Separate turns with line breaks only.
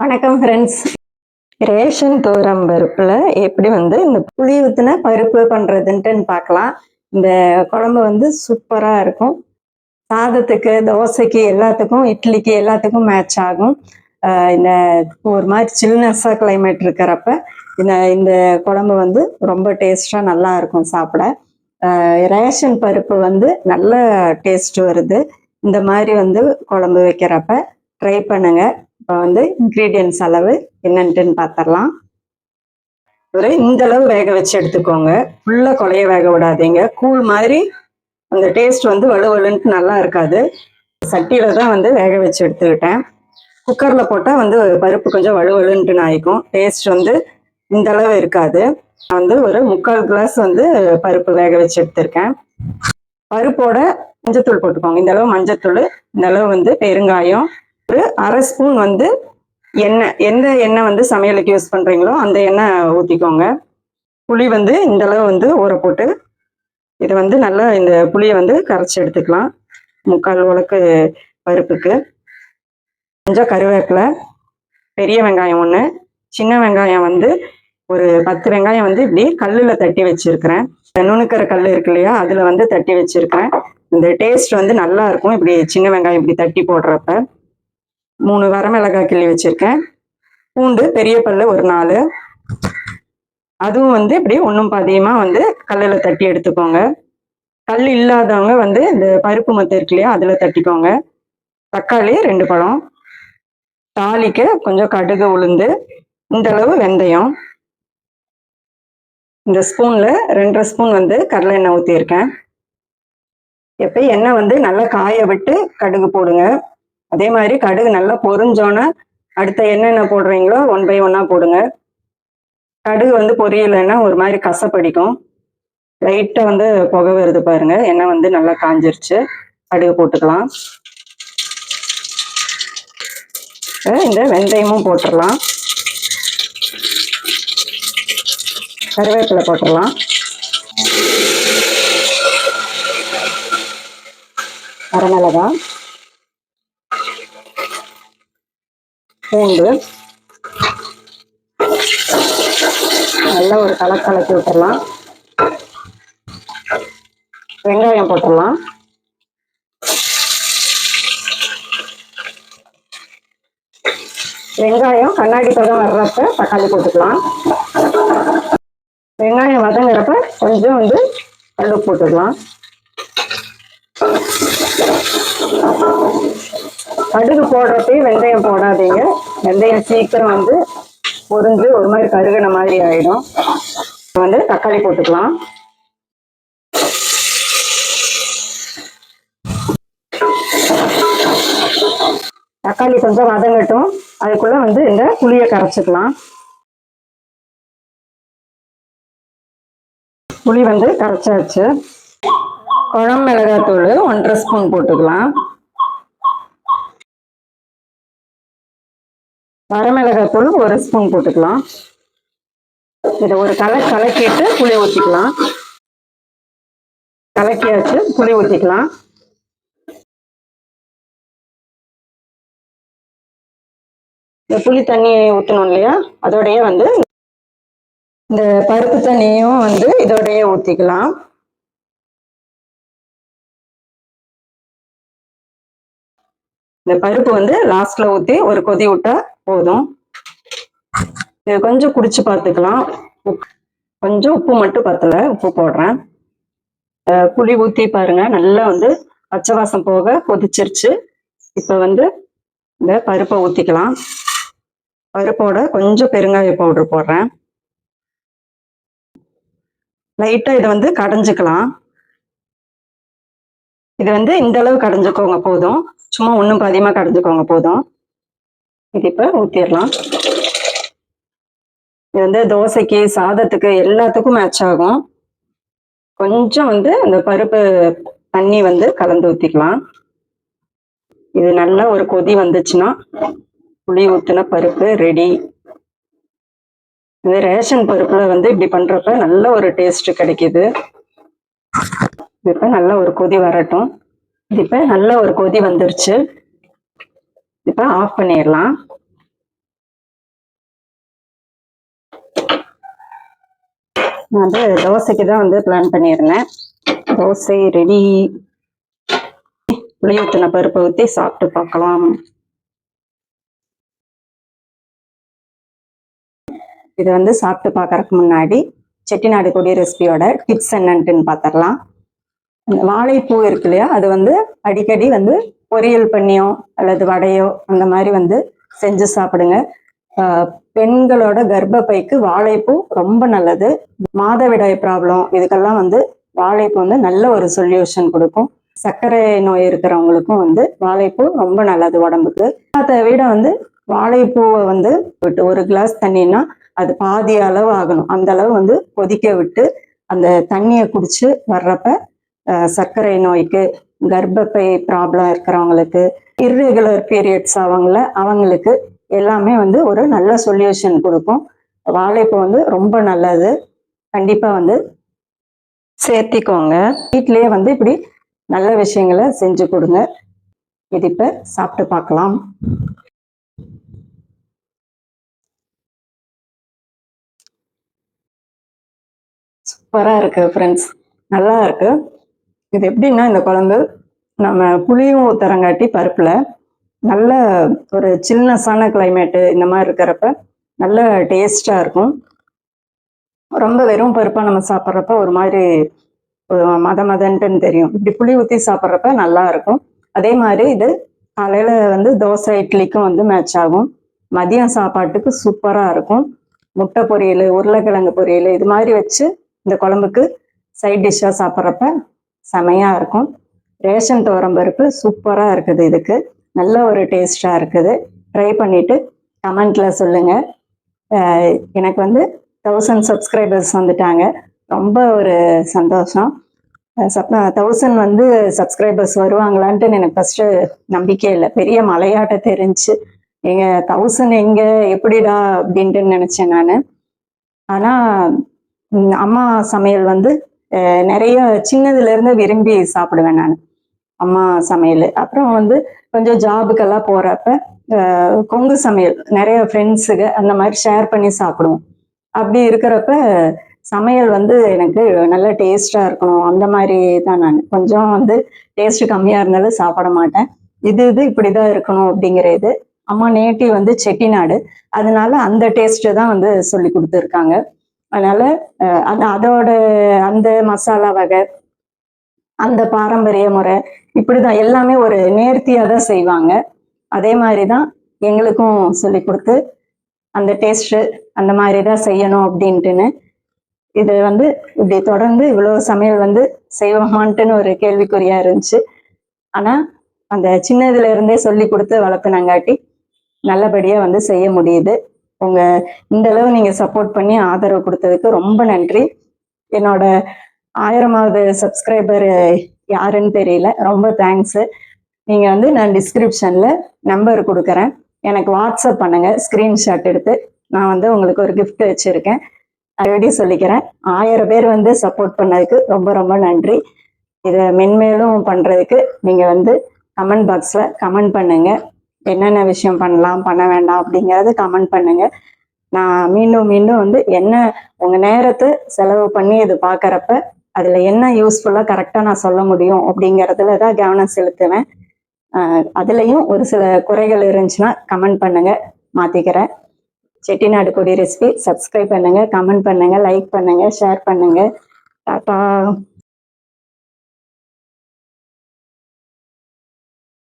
வணக்கம் friends ration தூரம் பருப்பில் எப்படி வந்து இந்த புளி ஊற்றின பருப்பு பண்ணுறதுன்ட்டு பார்க்கலாம். இந்த குழம்பு வந்து சூப்பராக இருக்கும். சாதத்துக்கு தோசைக்கு எல்லாத்துக்கும் இட்லிக்கு எல்லாத்துக்கும் மேட்ச் ஆகும். இந்த ஒரு மாதிரி சில்னஸ்ஸாக கிளைமேட் இருக்கிறப்ப இந்த இந்த குழம்பு வந்து ரொம்ப டேஸ்டாக நல்லா இருக்கும் சாப்பிட. ரேஷன் பருப்பு வந்து நல்ல டேஸ்ட் வருது. இந்த மாதிரி வந்து குழம்பு வைக்கிறப்ப ட்ரை பண்ணுங்கள் இப்போ வந்து இன்க்ரீடியன்ஸ் அளவு என்னன்ட்டுன்னு பார்த்துடலாம் ஒரு இந்த அளவு வேக வச்சு எடுத்துக்கோங்க. ஃபுல்லாக கொலைய வேக விடாதீங்க. கூழ் மாதிரி அந்த டேஸ்ட் வந்து வலுவலுன்ட்டு நல்லா இருக்காது. சட்டியில் தான் வந்து வேக வச்சு எடுத்துக்கிட்டேன். குக்கரில் போட்டால் வந்து பருப்பு கொஞ்சம் வலுவலுன்ட்டு ஆயிக்கும் டேஸ்ட் வந்து இந்த அளவு இருக்காது. நான் வந்து ஒரு முக்கால் கிளாஸ் வந்து பருப்பு வேக வச்சு எடுத்திருக்கேன். பருப்போட மஞ்சத்தூள் போட்டுக்கோங்க. இந்த அளவு மஞ்சத்தூள் இந்த அளவு வந்து பெருங்காயம் ஒரு அரை ஸ்பூன் வந்து எண்ணெய் எந்த எண்ணெய் வந்து சமையலுக்கு யூஸ் பண்ணுறீங்களோ அந்த எண்ணெய் ஊற்றிக்கோங்க புளி வந்து இந்த அளவு வந்து ஊற போட்டு இது வந்து நல்லா இந்த புளியை வந்து கரைச்சி எடுத்துக்கலாம். முக்கால் உலக்கு பருப்புக்கு. கொஞ்சம் கருவேப்பிலை பெரிய வெங்காயம் ஒன்று சின்ன வெங்காயம் வந்து ஒரு பத்து வெங்காயம் வந்து இப்படி கல்லில் தட்டி வச்சுருக்கிறேன். நுணுக்கிற கல் இருக்கு இல்லையா அதில் வந்து தட்டி வச்சுருக்கிறேன். இந்த டேஸ்ட் வந்து நல்லா இருக்கும். இப்படி சின்ன வெங்காயம் இப்படி தட்டி போடுறப்ப. மூணு வரமிளகாய் கிள்ளி வச்சுருக்கேன். பூண்டு பெரிய பல்லு ஒரு நாலு. அதுவும் வந்து இப்படி ஒன்றும் பாதியமாக வந்து கல்லில் தட்டி எடுத்துக்கோங்க. கல் இல்லாதவங்க வந்து இந்த பருப்பு மத்த இருக்கு இல்லையா அதில் தட்டிக்கோங்க. தக்காளி ரெண்டு பழம். தாலிக்கு கொஞ்சம் கடுகு உளுந்து இந்த அளவு வெந்தயம். இந்த ஸ்பூனில் ரெண்டரை ஸ்பூன் வந்து கடலை எண்ணெய் ஊற்றியிருக்கேன் எப்போ எண்ணெய் வந்து நல்லா காய விட்டு கடுகு போடுங்க. அதே மாதிரி கடுகு நல்லா பொரிஞ்சோன்னே அடுத்த என்னென்ன போடுறீங்களோ ஒன் பை ஒன்னாக போடுங்க. கடுகு வந்து பொரியலைன்னா ஒரு மாதிரி கசப்படிக்கும். லைட்டாக வந்து புகை வருது பாருங்க. எண்ணெய் வந்து நல்லா காஞ்சிருச்சு. கடுகு போட்டுக்கலாம். இந்த வெந்தயமும் போட்டுடலாம். கருவேப்பிலை போட்டுடலாம். வரமிளகாய். பூண்டு. நல்லா ஒரு கலர் கலக்கி விட்டுடலாம். வெங்காயம் போட்டுடலாம். வெங்காயம் கண்ணாடி பதம் வர்றப்ப தக்காளி போட்டுக்கலாம். வெங்காயம் வதங்குறப்ப கொஞ்சம் வந்து கல்லு போட்டுக்கலாம். கடுகு போடுறப்பையும் வெந்தயம் போடாதீங்க. வெந்தயம் சீக்கிரம் வந்து பொறிஞ்சு ஒரு மாதிரி கருகின மாதிரி ஆயிடும். வந்து தக்காளி போட்டுக்கலாம். தக்காளி கொஞ்சம் வதங்கட்டும். அதுக்குள்ள வந்து இந்த புளியை கரைச்சிக்கலாம். புளி வந்து கரைச்சாச்சு. குழம்பு மிளகாத்தூள் ஒன்றரை ஸ்பூன் போட்டுக்கலாம். வரமிளகாத்தூள் ஒரு ஸ்பூன் போட்டுக்கலாம். இதை ஒரு கலை கலக்கிட்டு புளி ஊற்றிக்கலாம் கலக்கியாச்சு புளி ஊற்றிக்கலாம் இந்த புளி தண்ணி ஊற்றணும் இல்லையா? அதோடையே வந்து இந்த பருப்பு தண்ணியும் வந்து இதோடையே ஊற்றிக்கலாம் இந்த பருப்பு வந்து லாஸ்ட்ல ஊற்றி ஒரு கொதி விட்டா போதும். இது கொஞ்சம் குடிச்சு பார்த்துக்கலாம். உப்- கொஞ்சம் உப்பு மட்டும் பத்தல உப்பு போடுறேன். புளி ஊற்றி பாருங்க. நல்லா வந்து பச்சை வாசம் போக கொதிச்சிருச்சு. இப்போ வந்து இந்த பருப்பை ஊற்றிக்கலாம் பருப்போட கொஞ்சம் பெருங்காய பவுடர் போடுறேன். லைட்டாக இதை வந்து கடைஞ்சிக்கலாம். இது வந்து இந்த அளவு கடைஞ்சுக்கோங்க போதும். சும்மா ஒன்றும் பாதியமாக கடைஞ்சுக்கோங்க போதும். இது இப்போ ஊற்றிடலாம் இது வந்து தோசைக்கு சாதத்துக்கு எல்லாத்துக்கும் மேட்ச் ஆகும். கொஞ்சம் வந்து அந்த பருப்பு தண்ணி வந்து கலந்து ஊற்றிக்கலாம் இது நல்லா ஒரு கொதி வந்துச்சுன்னா புளி ஊற்றின பருப்பு ரெடி இது ரேஷன் பருப்பில் வந்து இப்படி பண்ணுறப்ப நல்ல ஒரு டேஸ்ட் கிடைக்கிது. இப்போ நல்ல ஒரு கொதி வரட்டும். இப்போ நல்ல ஒரு கொதி வந்துருச்சு. இப்போ ஆஃப் பண்ணிடலாம். நான் வந்து தோசைக்கு தான் வந்து பிளான் பண்ணியிருந்தேன். தோசை ரெடி புளி ஊற்றின பருப்பை ஊற்றி சாப்பிட்டு பார்க்கலாம். இது வந்து சாப்பிட்டு பார்க்கறதுக்கு முன்னாடி செட்டிநாடு கொடி ரெசிபியோட டிப்ஸ் என்னன்ட்டுன்னு பார்த்துடலாம் வாழைப்பூ இருக்கு இல்லையா? அது வந்து அடிக்கடி வந்து பொரியல் பண்ணியோ அல்லது வடையோ அந்த மாதிரி வந்து செஞ்சு சாப்பிடுங்க. பெண்களோட கர்ப்பப்பைக்கு வாழைப்பூ ரொம்ப நல்லது. மாதவிடாய் ப்ராப்ளம் இதுக்கெல்லாம் வந்து வாழைப்பூ வந்து நல்ல ஒரு சொல்யூஷன் கொடுக்கும். சர்க்கரை நோய் இருக்கிறவங்களுக்கும் வந்து வாழைப்பூ ரொம்ப நல்லது உடம்புக்கு. அதை விட வந்து வாழைப்பூவை வந்து விட்டு ஒரு கிளாஸ் தண்ணின்னா அது பாதி அளவு ஆகணும். அந்த அளவு வந்து கொதிக்க விட்டு அந்த தண்ணியை குடிச்சு வர்றப்ப சர்க்கரை நோய்க்கு கர்ப்பப்பை ப்ராப்ளம் இருக்கிறவங்களுக்கு இர்ரெகுலர் பீரியட்ஸ் அவங்கள அவங்களுக்கு எல்லாமே வந்து ஒரு நல்ல சொல்யூஷன் கொடுக்கும். வாழைப்பூ வந்து ரொம்ப நல்லது. கண்டிப்பாக வந்து சேர்த்திக்கோங்க. வீட்டிலேயே வந்து இப்படி நல்ல விஷயங்களை செஞ்சு கொடுங்க. இது இப்போ சாப்பிட்டு பார்க்கலாம். சூப்பராக இருக்கு ஃப்ரெண்ட்ஸ் நல்லா இருக்குது இது எப்படின்னா இந்த குழம்பு நம்ம புளியும் ஊத்துறங்காட்டி பருப்பில் நல்ல ஒரு சில்னஸான கிளைமேட்டு இந்த மாதிரி இருக்கிறப்ப நல்ல டேஸ்ட்டாக இருக்கும். ரொம்ப வெறும் பருப்பாக நம்ம சாப்பிட்றப்ப ஒரு மாதிரி மத மதன்ட்டுன்னு தெரியும். இப்படி புளி ஊற்றி சாப்பிட்றப்ப நல்லா இருக்கும். அதே மாதிரி இது காலையில் வந்து தோசை இட்லிக்கும் வந்து மேட்ச் ஆகும். மதியம் சாப்பாட்டுக்கு சூப்பராக இருக்கும். முட்டை பொரியல் உருளைக்கிழங்கு பொரியல் இது மாதிரி வச்சு இந்த குழம்புக்கு சைட் டிஷ்ஷாக சாப்பிட்றப்ப செமையா இருக்கும். ரேஷன் துவரம் பருப்பு சூப்பராக இருக்குது இதுக்கு. நல்ல ஒரு டேஸ்டாக இருக்குது. ட்ரை பண்ணிவிட்டு கமெண்ட்டில் சொல்லுங்கள் எனக்கு வந்து தௌசண்ட் சப்ஸ்கிரைபர்ஸ் வந்துட்டாங்க. ரொம்ப ஒரு சந்தோஷம். சப் தௌசண்ட் வந்து சப்ஸ்கிரைபர்ஸ் வருவாங்களான்ட்டு எனக்கு ஃபஸ்ட்டு நம்பிக்கை இல்லை. பெரிய மலையாட்ட தெரிஞ்சு. எங்கள் தௌசண்ட் எங்கே எப்படிடா அப்படின்ட்டு நினச்சேன் நான். ஆனால் அம்மா சமையல் வந்து நிறைய சின்னதுல இருந்து விரும்பி சாப்பிடுவேன் நான். அம்மா சமையல். அப்புறம் வந்து கொஞ்சம் ஜாபுக்கெல்லாம் போறப்ப கொங்கு சமையல். நிறைய ஃப்ரெண்ட்ஸுங்க அந்த மாதிரி ஷேர் பண்ணி சாப்பிடுவோம். அப்படி இருக்கிறப்ப சமையல் வந்து எனக்கு நல்ல டேஸ்டா இருக்கணும். அந்த மாதிரி தான் நான். கொஞ்சம் வந்து டேஸ்ட் கம்மியா இருந்தாலும் சாப்பிட மாட்டேன். இது இது இப்படிதான் இருக்கணும் அப்படிங்கிற இது. அம்மா நேட்டிவ் வந்து செட்டிநாடு. அதனால அந்த டேஸ்ட் தான் வந்து சொல்லி கொடுத்துருக்காங்க. அதனால அந்த அதோட அந்த மசாலா வகை அந்த பாரம்பரிய முறை இப்படிதான் எல்லாமே ஒரு நேர்த்தியாக தான் செய்வாங்க. அதே மாதிரி தான் எங்களுக்கும் சொல்லி கொடுத்து அந்த டேஸ்ட்டு அந்த மாதிரி தான் செய்யணும் அப்படின்ட்டுன்னு இது வந்து இப்படி தொடர்ந்து இவ்வளோ சமையல் வந்து செய்வோமான்ட்டுன்னு ஒரு கேள்விக்குறியா இருந்துச்சு. ஆனால் அந்த சின்னதுல இருந்தே சொல்லி கொடுத்து வளர்த்துனங்காட்டி நல்லபடியாக வந்து செய்ய முடியுது. உங்க இந்த அளவு நீங்க சப்போர்ட் பண்ணி ஆதரவு கொடுத்ததுக்கு ரொம்ப நன்றி. என்னோட ஆயிரமாவது சப்ஸ்கிரைபர் யாருன்னு தெரியல. ரொம்ப தேங்க்ஸ் நீங்க வந்து நான் டிஸ்கிரிப்ஷன்ல நம்பர் கொடுக்குறேன். எனக்கு வாட்ஸ்அப் பண்ணுங்க. ஸ்கிரீன்ஷாட் எடுத்து நான் வந்து உங்களுக்கு ஒரு கிஃப்ட் வச்சிருக்கேன். ஆல்ரெடி சொல்லிக்கிறேன். ஆயிரம் பேர் வந்து சப்போர்ட் பண்ணதுக்கு ரொம்ப ரொம்ப நன்றி. இதை மென்மேலும் பண்றதுக்கு நீங்க வந்து கமெண்ட் பாக்ஸ்ல கமெண்ட் பண்ணுங்க. என்னென்ன விஷயம் பண்ணலாம் பண்ண வேண்டாம் அப்படிங்கறது கமெண்ட் பண்ணுங்க. நான் மீண்டும் மீண்டும் வந்து என்ன உங்க நேரத்தை செலவு பண்ணி இது பார்க்குறப்ப அதுல என்ன யூஸ்ஃபுல்லா கரெக்டா நான் சொல்ல முடியும் அப்படிங்கறதுல தான் கவனம் செலுத்துவேன். அதுலேயும் அதுலயும் ஒரு சில குறைகள் இருந்துச்சுன்னா கமெண்ட் பண்ணுங்க மாத்திக்கிறேன். செட்டிநாடு கொடி ரெசிபி சப்ஸ்கிரைப் பண்ணுங்க கமெண்ட் பண்ணுங்க லைக் பண்ணுங்க ஷேர் பண்ணுங்க. டாட்டா